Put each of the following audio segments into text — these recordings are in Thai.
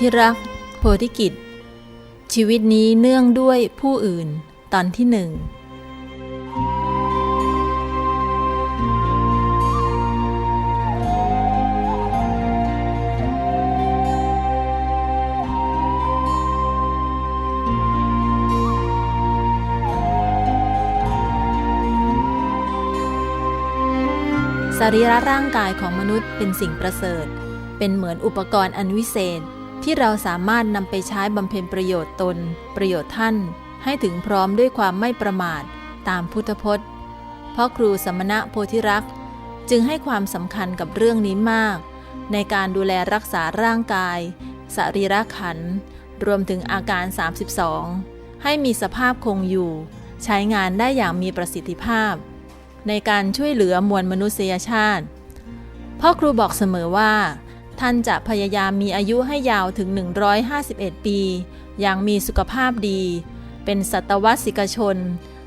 ธิรัก โพธิกิจ ชีวิตนี้เนื่องด้วยผู้อื่น ตอนที่หนึ่งสรีระร่างกายของมนุษย์เป็นสิ่งประเสริฐ เป็นเหมือนอุปกรณ์อันวิเศษ ที่เราสามารถนำไปใช้บำเพ็ญประโยชน์ตน ประโยชน์ท่าน ให้ถึงพร้อมด้วยความไม่ประมาทตามพุทธพจน์ เพราะครูสมณะโพธิรักษ์จึงให้ความสำคัญกับเรื่องนี้มาก ในการดูแลรักษาร่างกายสรีระขัน รวมถึงอาการ 32 ให้มีสภาพคงอยู่ ใช้งานได้อย่างมีประสิทธิภาพ ในการช่วยเหลือมวลมนุษยชาติพ่อครูบอกเสมอว่า ท่านจะพยายามมีอายุให้ยาวถึง 151 ปี อย่างมีสุขภาพดี เป็นสัตวสิกชน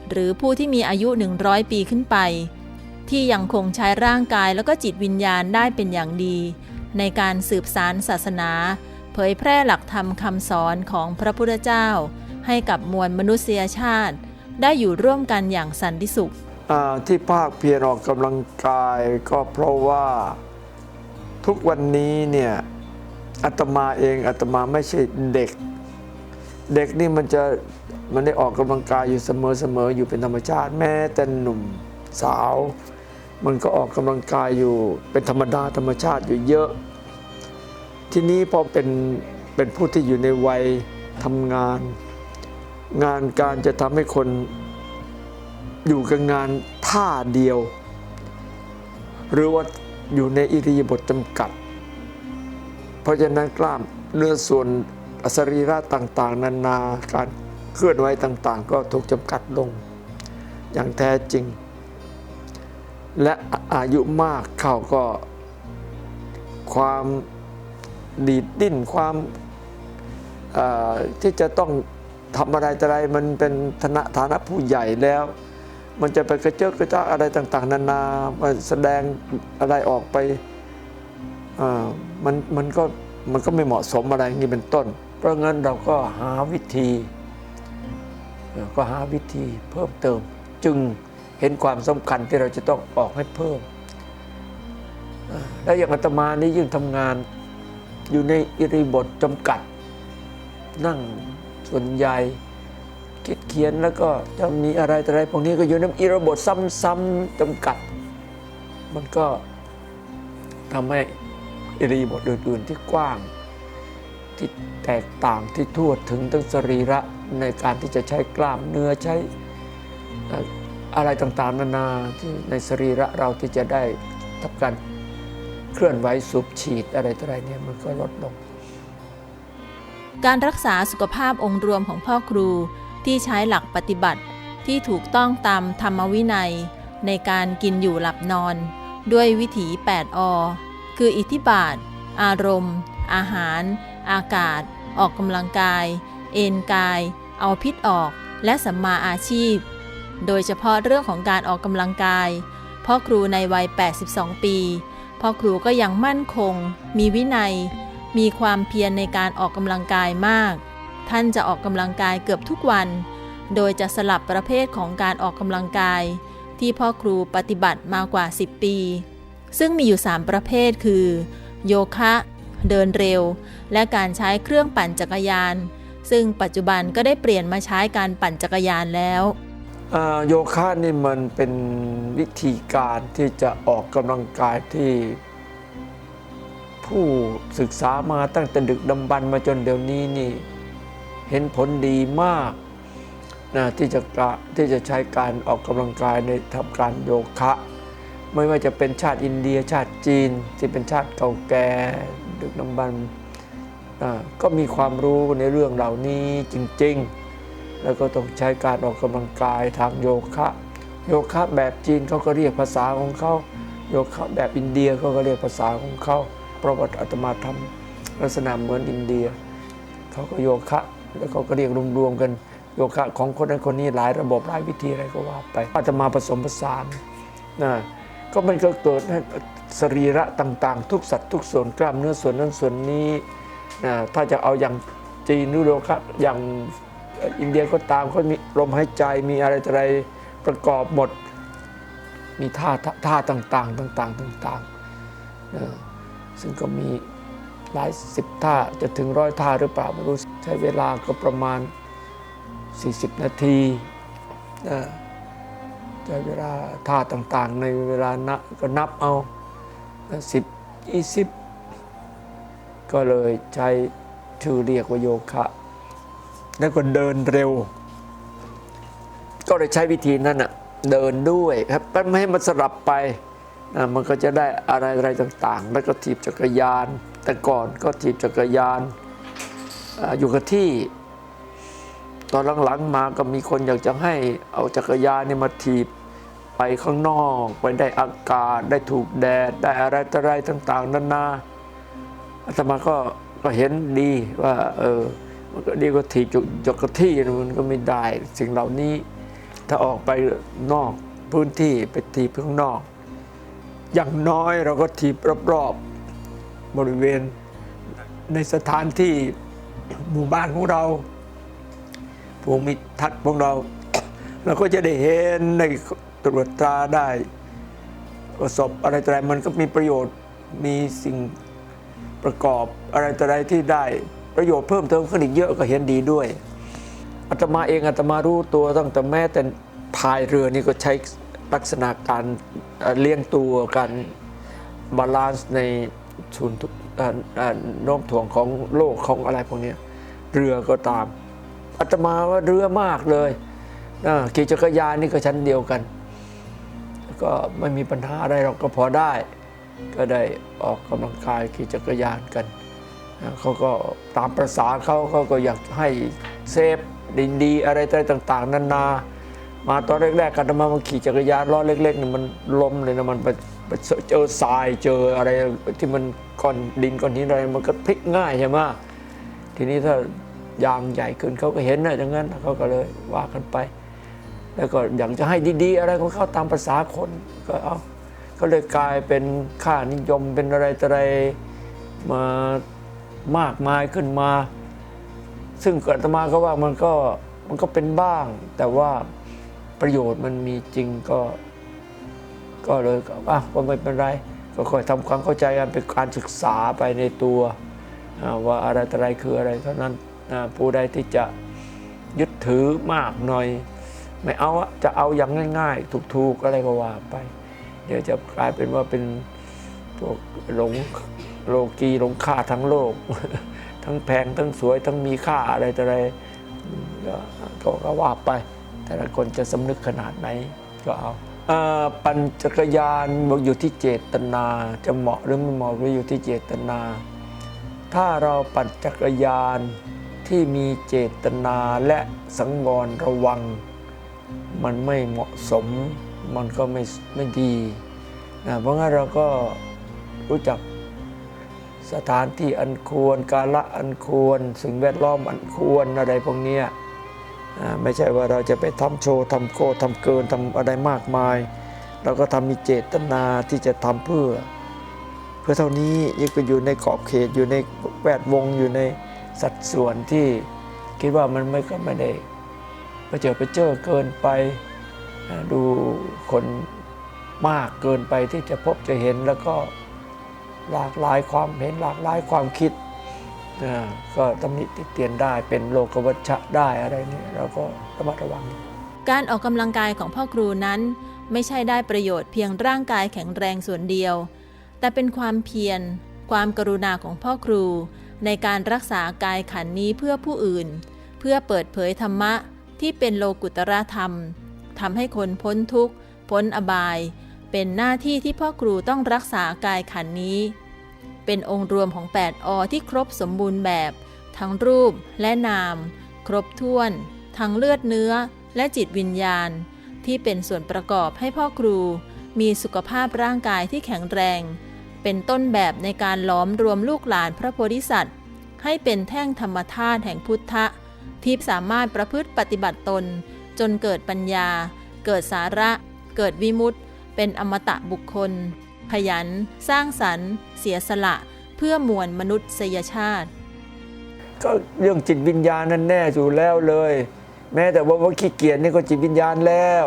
หรือผู้ที่มีอายุ 100 ปีขึ้นไป ที่ยังคงใช้ร่างกายแล้วก็จิตวิญญาณได้เป็นอย่างดี ในการสืบสารศาสนา เผยแพร่หลักธรรมคำสอนของพระพุทธเจ้า ให้กับมวลมนุษยชาติ ได้อยู่ร่วมกันอย่างสันติสุขที่ภาคเพียรออกกำลังกายก็เพราะว่า ทุกวันนี้เนี่ยอาตมาเองอาตมาไม่ใช่เด็ก เด็กนี่มันจะมันได้ออกกำลังกายอยู่เสมอๆอยู่เป็นธรรมชาติแม้แต่หนุ่มสาว มันก็ออกกำลังกายอยู่เป็นธรรมดาธรรมชาติอยู่เยอะ ทีนี้พอเป็นเป็นผู้ที่อยู่ในวัยทำงาน งานการจะทำให้คนอยู่กับงานท่าเดียว หรือว่า อยู่ในอิริยาบถจำกัด เพราะฉะนั้นกล้ามเนื้อส่วนอสรีระต่างๆ นานาการเคลื่อนไหวต่างๆ ก็ถูกจำกัดลง อย่างแท้จริง และอายุมากเข้าก็ความดีดดิ้นความที่จะต้องทำอะไรอะไรมันเป็นฐานะฐานะผู้ใหญ่แล้ว มันจะไปกระเจิดกระจ้าอะไรต่าง ๆ นานามาแสดงอะไรออกไปมันมันก็มันก็ไม่เหมาะสมอะไรอย่างนี้เป็นต้น เพราะงั้นเราก็หาวิธี ก็หาวิธีเพิ่มเติม จึงเห็นความสำคัญที่เราจะต้องออกให้เพิ่ม แล้วอย่างอาตมานี่ยิ่งทำงานอยู่ในอิริบทจำกัด นั่งส่วนใหญ่ เขียนแล้วก็จะมีอะไรแต่อะไรพวกนี้ก็อยู่ในอิรบทซ้ำๆจำกัด มันก็ทำให้อิริบทอื่น ๆ ที่กว้าง ที่แตกต่างที่ทั่วถึงทั้งสรีระในการที่จะใช้กล้ามเนื้อใช้เอ่ออะไรต่างๆ นานาที่ในสรีระเราที่จะได้ทำการเคลื่อนไหวสูบฉีดอะไรต่ออะไรเนี่ยมันก็ลดลง การรักษาสุขภาพองค์รวมของพ่อครู ที่ใช้หลักปฏิบัติที่ถูกต้องตามธรรมวินัย ในการกินอยู่หลับนอน ด้วยวิถี 8 อ คืออิทธิบาท อารมณ์ อาหาร อากาศ ออกกำลังกาย เอนกาย เอาพิษออก และสัมมาอาชีพ โดยเฉพาะเรื่องของการออกกำลังกาย พ่อครูในวัย 82 ปี พ่อครูก็ยังมั่นคง มีวินัย มีความเพียรในการออกกำลังกายมาก ท่านจะออกกำลังกายเกือบทุกวัน โดยจะสลับประเภทของการออกกำลังกาย ที่พ่อครูปฏิบัติมากว่า 10 ปี ซึ่งมีอยู่ 3 ประเภทคือ โยคะ เดินเร็ว และการใช้เครื่องปั่นจักรยาน ซึ่งปัจจุบันก็ได้เปลี่ยนมาใช้การปั่นจักรยานแล้วโยคะนี่มันเป็นวิธีการที่จะออกกำลังกายที่ ผู้ศึกษามาตั้งแต่ดึกดำบรรมาจนเดี๋ยวนี้นี่ เห็นผลดีมากนะที่จะกะที่จะใช้การออกกำลังกายในทำการโยคะ ไม่ว่าจะเป็นชาติอินเดียชาติจีน ที่เป็นชาติเก่าแก่ดึกดำบรรพ์ก็มีความรู้ในเรื่องเหล่านี้จริง ๆ แล้วก็ต้องใช้การออกกำลังกายทางโยคะ โยคะแบบจีนเขาก็เรียกภาษาของเขาโยคะแบบอินเดียเขาก็เรียกภาษาของเขาเพระว่าอาตมาทำลักษณะเหมือนอินเดียเขาก็โยคะ แล้วเขาก็เรียกรวมๆกันโยคะของคนนั้นคนนี้หลายระบบหลายวิธีอะไรก็ว่าไปอาตมาผสมผสานนะก็มันก็เกิดให้สรีระต่างๆ ทุกสัตว์ทุกส่วนกล้ามเนื้อส่วนนั้นส่วนนี้นะถ้าจะเอาอย่างจีนหรือโลคะอย่างอินเดียก็ตามเขามีลมหายใจมีอะไรอะไรประกอบหมด มีท่าท่าต่างๆต่างๆต่างๆซึ่งก็มี หลายสิบท่าจะถึงร้อยท่าหรือเปล่าไม่รู้ใช้เวลาก็ประมาณ 40 นาทีใช้เวลาท่าต่างๆ ในเวลานับก็นับเอาสิบยี่สิบก็เลยใช้ชื่อเรียกว่าโยคะ แล้วก็เดินเร็ว ก็เลยใช้วิธีนั้นอะเดินด้วยครับไม่ให้มันสลับไปนะมันก็จะได้อะไรอะไรต่างๆ แล้วก็ถีบจักรยาน แต่ก่อนก็ถีบจักรยานออยู่กับที่ ตอนหลังๆมาก็มีคนอยากจะให้เอาจักรยานนี่มาถีบไปข้างนอก ไปได้อากาศได้ถูกแดด ได้อะไรต่ออะไรต่าง ๆนานาอาตมาก็ก็เห็นดีว่า เออมันก็ดีกว่าถีบจกกระที่นมันก็ไม่ได้สิ่งเหล่านี้ ถ้าออกไปนอกพื้นที่ไปถีบข้างนอก อย่างน้อยเราก็ถีบรอบๆ บริเวณในสถานที่หมู่บ้านของเราภูมิทัศน์ของเรา เราก็จะได้เห็นในตรวจตราได้ประสบอะไรต่ออะไรมันก็มีประโยชน์มีสิ่งประกอบอะไรต่ออะไรที่ได้ประโยชน์เพิ่มเติมขึ้นอีกเยอะก็เห็นดีด้วยอาตมาเองอาตมารู้ตัวตั้งแต่แม้แต่พายเรือนี่ก็ใช้ลักษณะการเอ่อเลี้ยงตัวการบาลานซ์ใน ศูนย์ทุเอ่อเอ่อโน้มถ่วงของโลกของอะไรพวกนี้เรือก็ตามอาตมาว่าเรือมากเลยขี่จักรยานนี่ก็ชั้นเดียวกัน ก็ไม่มีปัญหาอะไรหรอกก็พอได้ ก็ได้ออกกำลังกายขี่จักรยานกันเขาก็ตามประษาเขาเขาก็อยากให้เซฟดีๆอะไรต่าง ๆนานามาตอนแรกๆกันมาขี่จักรยานล้อเล็กๆนี่มันล้มเลยนะมันไป เจอทรายเจออะไรที่มันก้อนดินก้อนหินอะไรมันก็พลิกง่ายใช่ไหมทีนี้ถ้ายางใหญ่ขึ้นเขาก็เห็นนะอย่างนั้นเขาก็เลยว่ากันไป แล้วก็อยากจะให้ดีๆ อะไรของเขาตามภาษาคนก็เอาก็เลยกลายเป็นค่านิยมเป็นอะไรออะไรมามากมายขึ้นมา ซึ่งอาตมาก็ว่ามันก็มันก็เป็นบ้าง แต่ว่าประโยชน์มันมีจริงก็ ก็เลยก็อะก็ไม่เป็นไร ก็ค่อยทำความเข้าใจกันเป็นการศึกษาไปในตัวว่าอะไรต่อะไรคืออะไรเท่านั้นผู้ใดที่จะยึดถือมากหน่อย ไม่เอาจะเอาอย่างง่าย ๆ ถูกๆอะไรก็ว่าไป เดี๋ยวจะกลายเป็นว่าเป็นพวกหลงโลกีหลงค่าทั้งโลก ทั้งแพงทั้งสวย ทั้งมีค่าอะไรต่ออะไรก็ว่าไป แต่ละคนจะสำนึกขนาดไหนก็เอา ปั่นจักรยานบอกอยู่ที่เจตนา จะเหมาะหรือไม่เหมาะก็อยู่ที่เจตนา ถ้าเราปั่นจักรยานที่มีเจตนาและสังวรระวัง มันไม่เหมาะสม มันก็ไม่ไม่ดีนะเพราะงั้นเราก็รู้จักสถานที่อันควร กาละอันควร สิ่งแวดล้อมอันควรอะไรพวกนี้ ไม่ใช่ว่าเราจะไปทำโชว์ทำโกทำเกินทำอะไรมากมาย เราก็ทำมีเจตนาที่จะทำเพื่อ เพื่อเท่านี้ยังก็อยู่ในขอบเขตอยู่ในแวดวงอยู่ในสัดส่วนที่คิดว่ามันไม่ก็ไม่ได้ไปเจอไปเจอเกินไปดูคนมากเกินไปที่จะพบจะเห็นแล้วก็หลากหลายความเห็นหลากหลายความคิด ก็ตำหนิติเตียนได้เป็นโลกวัชชะได้อะไรนี่เราก็ระมัดระวัง การออกกำลังกายของพ่อครูนั้น ไม่ใช่ได้ประโยชน์เพียงร่างกายแข็งแรงส่วนเดียว แต่เป็นความเพียร ความกรุณาของพ่อครู ในการรักษากายขันนี้เพื่อผู้อื่น เพื่อเปิดเผยธรรมะที่เป็นโลกุตระธรรมทำให้คนพ้นทุกข์ พ้นอบาย เป็นหน้าที่ที่พ่อครูต้องรักษากายขันนี้ เป็นองค์รวมของ 8 อที่ครบสมบูรณ์แบบ ทั้งรูปและนาม ครบถ้วน ทั้งเลือดเนื้อและจิตวิญญาณ ที่เป็นส่วนประกอบให้พ่อครู มีสุขภาพร่างกายที่แข็งแรง เป็นต้นแบบในการล้อมรวมลูกหลานพระโพธิสัตว์ ให้เป็นแท่งธรรมธาตุแห่งพุทธะ ที่สามารถประพฤติปฏิบัติตน จนเกิดปัญญา เกิดสาระ เกิดวิมุตติเป็นอมตะบุคคล ขยัน สร้างสรรค์ เสียสละ เพื่อมวลมนุษยชาติ ก็เรื่องจิตวิญญาณนั่นแน่อยู่แล้วเลย แม้แต่ว่าว่าขี้เกียจนี่ก็จิตวิญญาณแล้ว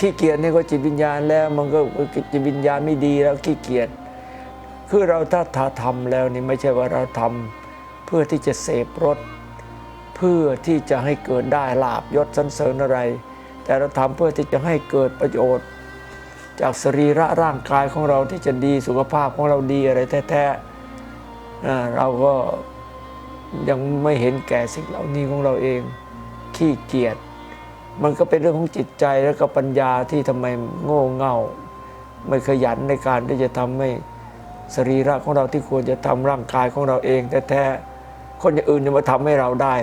ขี้เกียจนี่ก็จิตวิญญาณแล้ว มันก็จิตวิญญาณไม่ดีแล้วขี้เกียจคือเราถ้าถ้าทำแล้วนี่ไม่ใช่ว่าเราทำเพื่อที่จะเสพรสเพื่อที่จะให้เกิดได้ลาบยศสรรเสริญอะไร แต่เราทำเพื่อที่จะให้เกิดประโยชน์ จากสรีระร่างกายของเราที่จะดีสุขภาพของเราดีอะไรแท้ๆเราก็ยังไม่เห็นแก่สิ่งเหล่านี้ของเราเองขี้เกียจมันก็เป็นเรื่องของจิตใจและก็ปัญญาที่ทำไมโง่เง่า ไม่ขยันในการที่จะทำให้สรีระของเราที่ควรจะทำร่างกายของเราเองแท้ๆคนอื่นจะมาทำให้เราได้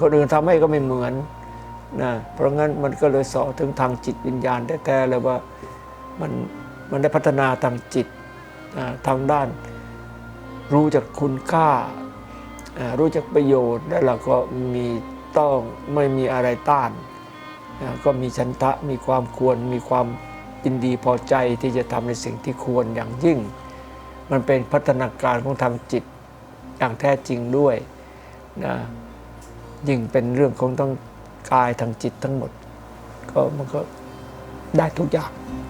คนอื่นทำให้ก็ไม่เหมือน นะเพราะงั้นมันก็เลยสอถึงทางจิตวิญญาณแท้ๆเลยว่ามันมันได้พัฒนาทางจิตทางด้าน รู้จักคุณค่า รู้จักประโยชน์แล้วเราก็มีต้องไม่มีอะไรต้าน ก็มีชันทะมีความควรมีความยินดีพอใจที่จะทำในสิ่งที่ควรอย่างยิ่ง มันเป็นพัฒนาการของทางจิตอย่างแท้จริงด้วยนะยิ่งเป็นเรื่องของต้อง กายทางจิตทั้งหมด ก็มันก็ได้ทุกอย่าง「